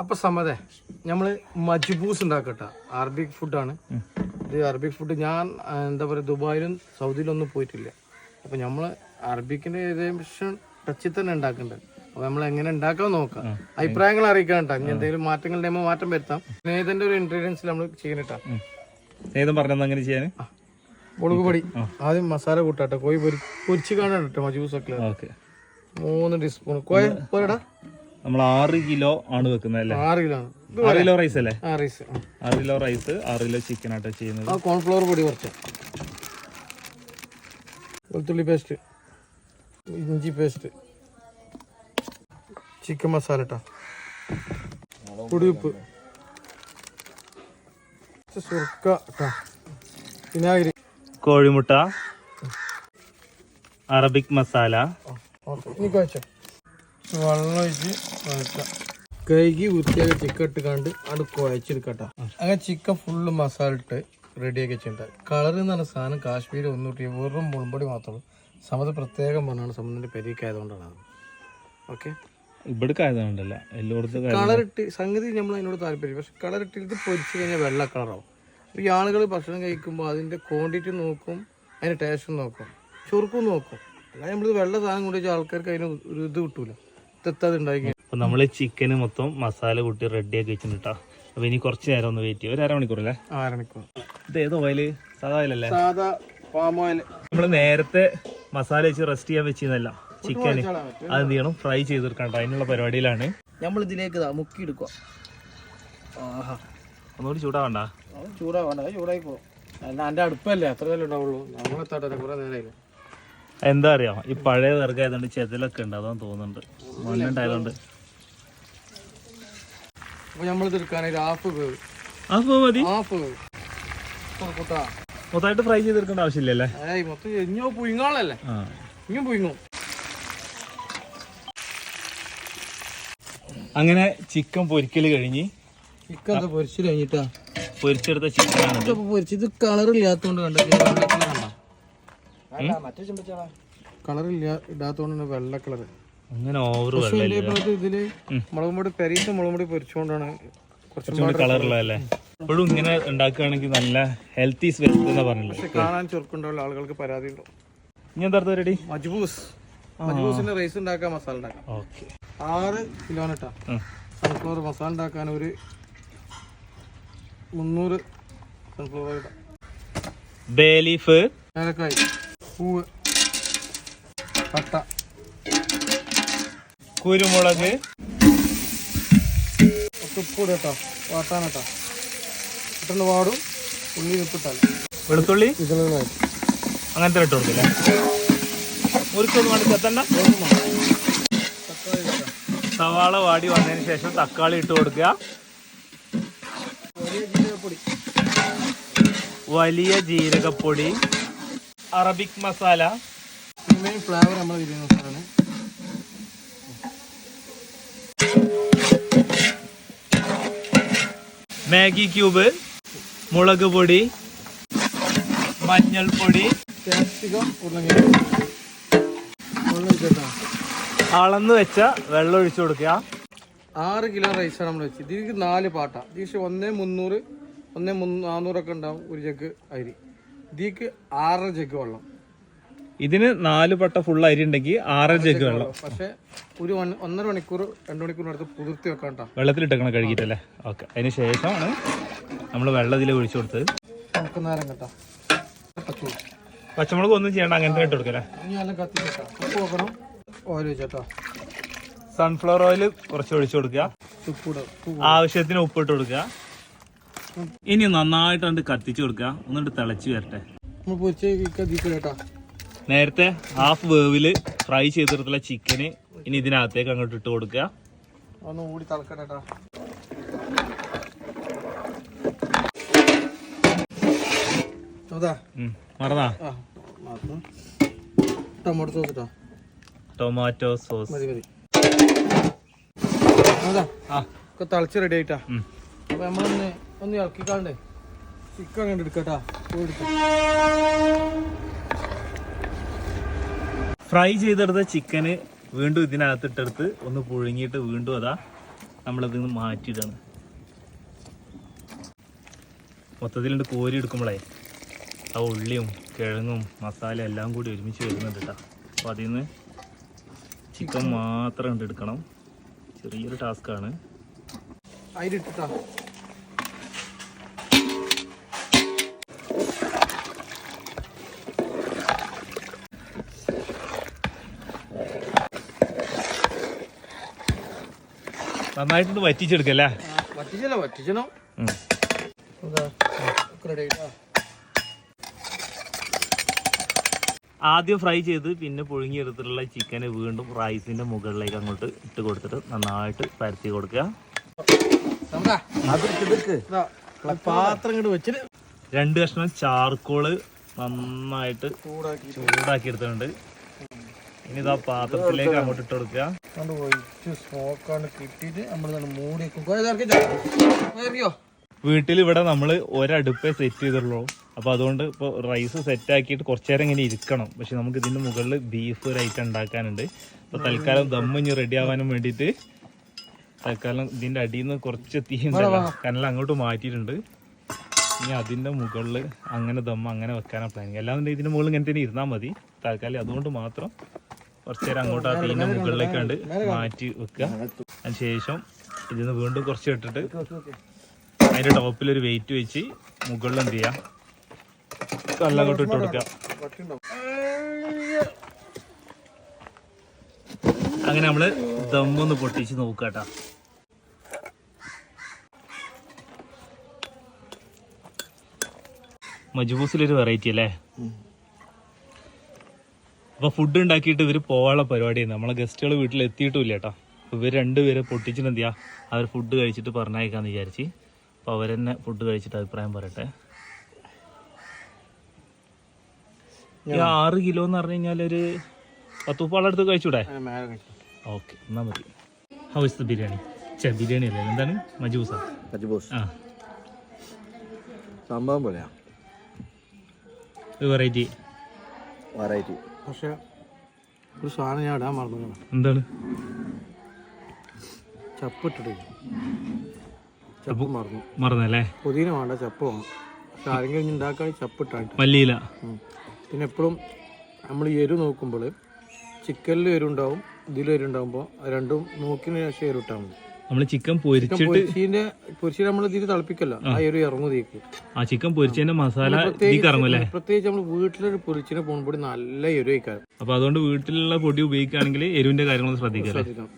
അപ്പൊ സമ്മതേ നമ്മൾ മജ്ബൂസ് ഉണ്ടാക്കട്ടെ. അറബിക് ഫുഡാണ് ഇത് അറബിക് ഫുഡ് ഞാൻ എന്താ പറയുക ദുബായിലും സൗദിയിലും ഒന്നും പോയിട്ടില്ല. അപ്പൊ നമ്മൾ അറബിക്കിന്റെ ഏകദേശം ടച്ചിൽ തന്നെ ഉണ്ടാക്കുന്നുണ്ട് അപ്പൊ നമ്മൾ എങ്ങനെ ഉണ്ടാക്കാൻ നോക്കാം. അഭിപ്രായങ്ങൾ അറിയിക്കാൻ കേട്ടോ ഇനി എന്തെങ്കിലും മാറ്റങ്ങൾ ഉണ്ടെങ്കിൽ മാറ്റം വരുത്താം. സ്നേഹത്തിന്റെ ഒരു ഇൻഗ്രീഡിയൻസ് നമ്മൾ ചെയ്യണട്ടാ. ഏതും പറഞ്ഞത് അങ്ങനെ ചെയ്യാൻ മുളക് പൊടി. ആദ്യം മസാല കൂട്ടാട്ടെ. കോഴി പൊരി പൊരിച്ച് കാണാൻ കേട്ടോ മജ്ബൂസ് ഒക്കെ ഓക്കെ. മൂന്ന് ടീസ്പൂൺ കോയ പോരടാ. നമ്മൾ ആറ് കിലോ ആണ് വെക്കുന്നത് അല്ലേ? ആറ് കിലോ ആറ് കിലോ റൈസ് അല്ലേ? റൈസ്. ആറ് കിലോ റൈസ് ആറ് കിലോ ചിക്കൻ ആട്ടോ ചെയ്യുന്നത്. കോൺഫ്ലവർ പൊടി കുറച്ച്. വെളുത്തുള്ളി പേസ്റ്റ് ഇഞ്ചി പേസ്റ്റ് ചിക്കൻ മസാല ഇട്ടാ പൊടിയുപ്പ് സുർക്ക ഇട്ടാ വിനാഗിരി. കോഴിമുട്ട അറബിക് മസാല. ഇനി കുഴച്ച വെള്ളം ഒഴിച്ച് കുഴക്കാം കഴുകി വൃത്തിയാക്കി ചിക്കൻ എടുക്കാണ്ട് അടുക്ക അത് കുഴച്ചെടുക്കട്ടോ. അങ്ങനെ ചിക്കൻ ഫുള്ള് മസാല ഇട്ട് റെഡിയാക്കി വെച്ചിട്ടുണ്ട്. കളർ എന്ന് പറഞ്ഞ സാധനം കാശ്മീർ ഒന്നുകൂട്ടി വെറും മുൾപൊടി മാത്രമേ സമത് പ്രത്യേകം പറഞ്ഞാണ് സമതിന്റെ പെരീക്കായതുകൊണ്ടാണ് അത്. ഓക്കെ ഇവിടെ ആയതുകൊണ്ടല്ല എല്ലായിടത്തും കളർ ഇട്ട് സംഗതി നമ്മൾ അതിനോട് താല്പര്യം. പക്ഷെ കളർ ഇട്ട് ഇത് പൊരിച്ച് കഴിഞ്ഞാൽ വെള്ള കളറാവും അപ്പോൾ ഈ ആളുകൾ ഭക്ഷണം കഴിക്കുമ്പോൾ അതിന്റെ ക്വാണ്ടിറ്റി നോക്കും അതിന്റെ ടേസ്റ്റ് നോക്കും ചുറുക്കും നോക്കും. അല്ലാതെ നമ്മളിത് വെള്ള സാധനം കൊണ്ടുവച്ച ആൾക്കാർക്ക് അതിന് ഒരു ഇത് കിട്ടൂല. ഇതെത്തത് ഉണ്ടാക്കി അപ്പൊ നമ്മൾ ചിക്കന് മൊത്തം മസാല കൂട്ടി റെഡിയാക്കി വെച്ചിട്ടാ അപ്പൊ ഇനി കുറച്ച് നേരം ഒന്ന് വെയിറ്റ് ചെയ്യും. ഒരു അരമണിക്കൂറല്ലേ? ആരണിക്കോ ഇത് ഏത് ഓയിൽ സാധാ ഓയിലല്ലേ സാധാ പാം ഓയിൽ നമ്മൾ നേരത്തെ മസാല വെച്ച് റെസ്റ്റ് ചെയ്യാൻ വെച്ചിരുന്നല്ല ചിക്കന് അത് എന്ത് ചെയ്യണം? ഫ്രൈ ചെയ്തെടുക്കണ്ട അതിനുള്ള പരിപാടിയിലാണ്. നമ്മൾ ഇതിലേക്ക് മുക്കി എടുക്കുക ആഹാ. ഒന്നുകൂടി ചൂടാവണ്ട. അത് ചൂടാവണ്ട. അത് ചൂടായി പോകും അല്ല എന്റെ അടുപ്പല്ലേ? അത്ര നേരം ഉണ്ടാവുള്ളൂ നമ്മളെത്താട്ടെ കുറേ നേരമായില്ലേ എന്താ അറിയാം? ഈ പഴയ വർഗമായതുകൊണ്ട് ചെതലൊക്കെ ഉണ്ട് അതാണ് തോന്നുന്നുണ്ട്. മണ്ണുണ്ടായതുകൊണ്ട്. മൊത്തമായിട്ട് ഫ്രൈ ചെയ്തെടുക്കേണ്ട ആവശ്യമില്ലല്ലേ അങ്ങനെ ചിക്കൻ പൊരിക്കൽ കഴിഞ്ഞ് ചിക്കൻ പൊരിച്ചു കഴിഞ്ഞിട്ടാ? പൊരിച്ചെടുത്ത ചിക്കനാണ് പൊരിച്ചത് കളറില്ലാത്തോണ്ട് ഇത് ഇല്ല ഇടാത്തോണ്ടാണ് വെള്ള കളർ അങ്ങനെ ഓവർ ഇതിൽ മുളകും പൊടി പെരീച്ച മുളകും പൊടി പൊരിച്ചുകൊണ്ടാണ് കുറച്ചും കുറച്ചുകൂടി കളറുള്ളതല്ലേ ഇപ്പോഴും ഇങ്ങനെ ഉണ്ടാക്കുകയാണെങ്കിൽ നല്ല ഹെൽത്തി ഈസ് വെൽത്ത് എന്ന് പറഞ്ഞില്ലേ പക്ഷെ കാണാൻ ചുരുക്കുണ്ടാവില്ല ആളുകൾക്ക് പരാതി ഉണ്ടോ? ഇനി എന്താ റെഡി മജ്ബൂസ്. മജ്ബൂസിന്റെ റൈസ് ഉണ്ടാക്കാൻ മസാല ഉണ്ടാക്കാം. ഓക്കെ. ആറ് കിലോനിട്ടാ സൺഫ്ലവർ മസാല ഉണ്ടാക്കാൻ ഒരു മുന്നൂറ് സൺഫ്ലവർ ഇടാം. ബേ ലീഫ് ഏലക്കായി. പൂവ്. പട്ട. കുരുമുളക്. ഒക്കെ ഉപ്പ് കേട്ടോ വാട്ടാനട്ടോ. പെട്ടെന്ന് വാടും. ഉള്ളി ഉപ്പിട്ടാൽ വെളുത്തുള്ളി? ഇതിലായിട്ട് അങ്ങനത്തെ ഇട്ട് കൊടുക്കില്ലേ? മുറിച്ചൊന്നും വേണ്ട ചെത്തണ്ട സവാള വാടി വന്നതിന് ശേഷം തക്കാളി ഇട്ട് കൊടുക്കുക. വലിയ ജീരകപ്പൊടി. അറബിക് മസാല. പിന്നെ ഫ്ലേവർ നമ്മൾ ബിരിയാണി മസാലയാണ് മാഗി ക്യൂബ് മുളക് പൊടി മഞ്ഞൾപ്പൊടി അളന്ന് വെച്ച വെള്ളം ഒഴിച്ചു കൊടുക്കുക. ആറ് കിലോ റൈസാണ് നമ്മൾ വെച്ചത്. ഇതിലേക്ക് നാല് പാട്ടാണ് ഇതിക്ക് ഒന്നേ മുന്നൂറ് ഒന്നേ മുന്നൂറ് നാന്നൂറൊക്കെ ഉണ്ടാവും ഒരു ചക്ക് അരി. ഇതിക്ക് ആറര ജഗ് വെള്ളം. ഇതിന് നാല് പട്ട ഫുൾ അരി ഉണ്ടെങ്കിൽ ആറര ജഗ് വെള്ളം. പക്ഷെ ഒരു ഒന്നര മണിക്കൂർ രണ്ടു മണിക്കൂറിനടുത്ത് പുതിർത്തി വെക്കാം വെള്ളത്തിലിട്ടേക്കണം കഴുകിയിട്ടല്ലേ? ഓക്കെ. അതിന് ശേഷമാണ് നമ്മൾ വെള്ളം ഇതിൽ ഒഴിച്ചു കൊടുത്തത്. നമുക്ക് നേരം കേട്ടോ. പച്ചമുളക്. ഒന്നും ചെയ്യണ്ട അങ്ങനെ ഇട്ട് കൊടുക്കല്ലേ? ഓയിൽ വെച്ചോ സൺഫ്ലവർ ഓയിൽ കുറച്ച് ഒഴിച്ചു കൊടുക്കുക. ഉപ്പ് ആവശ്യത്തിന് ഉപ്പിട്ട് കൊടുക്കുക. ഇനി നന്നായിട്ട് കണ്ട് കത്തിച്ചു കൊടുക്കുക ഒന്നിട്ട് തിളച്ച് വരട്ടെ. നേരത്തെ ഹാഫ് വേവിൽ ഫ്രൈ ചെയ്തെടുത്തുള്ള ചിക്കന് ഇനി ഇതിനകത്തേക്ക് അങ്ങോട്ട് ഇട്ട് കൊടുക്കുക ഒന്ന് കൂടി തിളക്കട്ടെ. മറന്നാ? ടൊമാറ്റോ സോസ് ടൊമാറ്റോ സോസ് മതി മതി. തിളച്ച് റെഡി ആയിട്ടാ. അപ്പൊ നമ്മളൊന്ന് ഒന്ന് ഇളക്കിക്കാണ്ടേ ചിക്കൻ കണ്ട് എടുക്കട്ടാ. എടുക്കാം. ഫ്രൈ ചെയ്തെടുത്ത ചിക്കന് വീണ്ടും ഇതിനകത്തിട്ടെടുത്ത് ഒന്ന് പുഴുങ്ങിയിട്ട് വീണ്ടും അതാ നമ്മളത് മാറ്റിയിടാണ്. മൊത്തത്തിലുണ്ട് കോരി എടുക്കുമ്പോഴേ ആ ഉള്ളിയും കിഴങ്ങും മസാല എല്ലാം കൂടി ഒരുമിച്ച് വരുന്നുണ്ട് കേട്ടോ അപ്പോൾ അതിൽ നിന്ന് ചിക്കൻ മാത്രം ഉണ്ട് എടുക്കണം. ചെറിയൊരു ടാസ്ക്കാണ്. അതിലിട്ടിട്ടാ നന്നായിട്ടൊന്ന് വറ്റിച്ചെടുക്കല്ലേ വറ്റിച്ചല്ല വറ്റിച്ചണം. ആദ്യം ഫ്രൈ ചെയ്ത് പിന്നെ പുഴുങ്ങിയെടുത്തിട്ടുള്ള ചിക്കനെ വീണ്ടും റൈസിന്റെ മുകളിലേക്ക് അങ്ങോട്ട് ഇട്ട് കൊടുത്തിട്ട് നന്നായിട്ട് പരത്തി കൊടുക്കുക. പാത്രം വെച്ചിട്ട് രണ്ട് കഷ്ണം ചാർക്കോൾ നന്നായിട്ട് ചൂടാക്കി ചൂടാക്കി എടുത്തിട്ടുണ്ട് ഇനി ഇതാ പാത്രത്തിലേക്ക് അങ്ങോട്ട് ഇട്ട് കൊടുക്കുക. കൊണ്ട് ഒഴിച്ച് സ്മോക്കാണ് കിട്ടിയിട്ട് നമ്മൾ മൂടി വെക്കും. ഇറക്കിയോ വീട്ടിൽ ഇവിടെ നമ്മൾ ഒരടുപ്പേ സെറ്റ് ചെയ്തിട്ടുള്ളൂ അപ്പോൾ അതുകൊണ്ട് ഇപ്പോൾ റൈസ് സെറ്റ് ആക്കിയിട്ട് കുറച്ച് നേരം ഇങ്ങനെ ഇരിക്കണം. പക്ഷെ നമുക്ക് ഇതിന്റെ മുകളിൽ ബീഫ് ഒരു ഐറ്റം ഉണ്ടാക്കാനുണ്ട്. അപ്പോൾ തൽക്കാലം ദമ്മിഞ്ഞ് റെഡി ആവാനും വേണ്ടിയിട്ട് തൽക്കാലം ഇതിന്റെ അടിയിൽ നിന്ന് കുറച്ച് തീ കനല കനൽ അങ്ങോട്ട് മാറ്റിയിട്ടുണ്ട്. ഇനി അതിന്റെ മുകളിൽ അങ്ങനെ ദമ്മ അങ്ങനെ വെക്കാനാണ് പ്ലാനിങ് അല്ലാന്നുണ്ടെങ്കിൽ ഇതിന്റെ മുകളിൽ ഇങ്ങനെ തന്നെ ഇരുന്നാൽ മതി. തൽക്കാലം അതുകൊണ്ട് മാത്രം കുറച്ച് നേരം അങ്ങോട്ട് ആ മുകളിലേക്ക് കണ്ട് മാറ്റി വെക്കുക. അതിന് ശേഷം വീണ്ടും കുറച്ച് ഇട്ടിട്ട് അതിന്റെ ടോപ്പിൽ ഒരു വെയിറ്റ് വെച്ച് മുകളിൽ എന്ത് ചെയ്യാം? കല്ലങ്ങോട്ട് ഇട്ട് കൊടുക്കുക. അങ്ങനെ നമ്മൾ ദമ്മൊന്ന് പൊട്ടിച്ച് നോക്കാട്ടാ മജ്ബൂസിലൊരു വെറൈറ്റി അല്ലേ? അപ്പൊ ഫുഡ് ഉണ്ടാക്കിയിട്ട് ഇവർ പോവാനുള്ള പരിപാടിയാണ് നമ്മളെ ഗസ്റ്റുകൾ വീട്ടിൽ എത്തിയിട്ടുമില്ല കേട്ടോ അപ്പൊ ഇവർ രണ്ടുപേരെ പൊട്ടിച്ചിട്ട് എന്ത് ചെയ്യാ? അവർ ഫുഡ് കഴിച്ചിട്ട് പറഞ്ഞയക്കാന്ന് വിചാരിച്ച്. അപ്പൊ അവരെന്നെ ഫുഡ് കഴിച്ചിട്ട് അഭിപ്രായം പറയട്ടെ. ഈ ആറ് കിലോ എന്ന് പറഞ്ഞു കഴിഞ്ഞാൽ ഒരു പത്ത് മുപ്പാളെ അടുത്ത് കഴിച്ചൂടെ? ഓക്കെ എന്നാ മതി. ഹൗ ഇസ് ദ ബിരിയാണി ചേ ബിരിയാണി അല്ലേ? എന്താണ്? മജൂസ? ആ. സംഭവം പോലെയാ. വെറൈറ്റി വെറൈറ്റി പക്ഷെ ഒരു സാധനം ഞാൻ ഇടാൻ മറന്നു എന്താണ്? ചപ്പ് ഇട്ടിട്ട് ചപ്പ് മറന്നു. മറന്നല്ലേ പുതിന വേണ്ട ചപ്പ് വേണം. പക്ഷെ ആരെങ്കിലും ഉണ്ടാക്കാൻ ചപ്പ് മല്ലിയില. പിന്നെ എപ്പോഴും നമ്മൾ ഈ എരു നോക്കുമ്പോൾ ചിക്കനിൽ എരുണ്ടാവും ഇതിലും എരുണ്ടാവുമ്പോൾ രണ്ടും നോക്കിന് ശേഷം എരു ഇട്ടാൽ മതി. നമ്മൾ ചിക്കൻ പൊരിച്ചിട്ട് പൊരിച്ചിട്ട് നമ്മൾ ഇതിൽ തിളപ്പിക്കല്ല. ആ. ഒരു ഇറങ്ങുതേക്ക് ആ ചിക്കൻ പൊരിച്ചതിന്റെ മസാല ഇറങ്ങുമല്ലേ പ്രത്യേകിച്ച് നമ്മൾ വീട്ടിലൊരു പൊരിച്ചിന് പോകുമ്പോൾ നല്ല എരു കഴിക്കാറ് അപ്പൊ അതുകൊണ്ട് വീട്ടിലുള്ള പൊടി ഉപയോഗിക്കുകയാണെങ്കിൽ എരിവിന്റെ കാര്യങ്ങൾ ശ്രദ്ധിക്കാം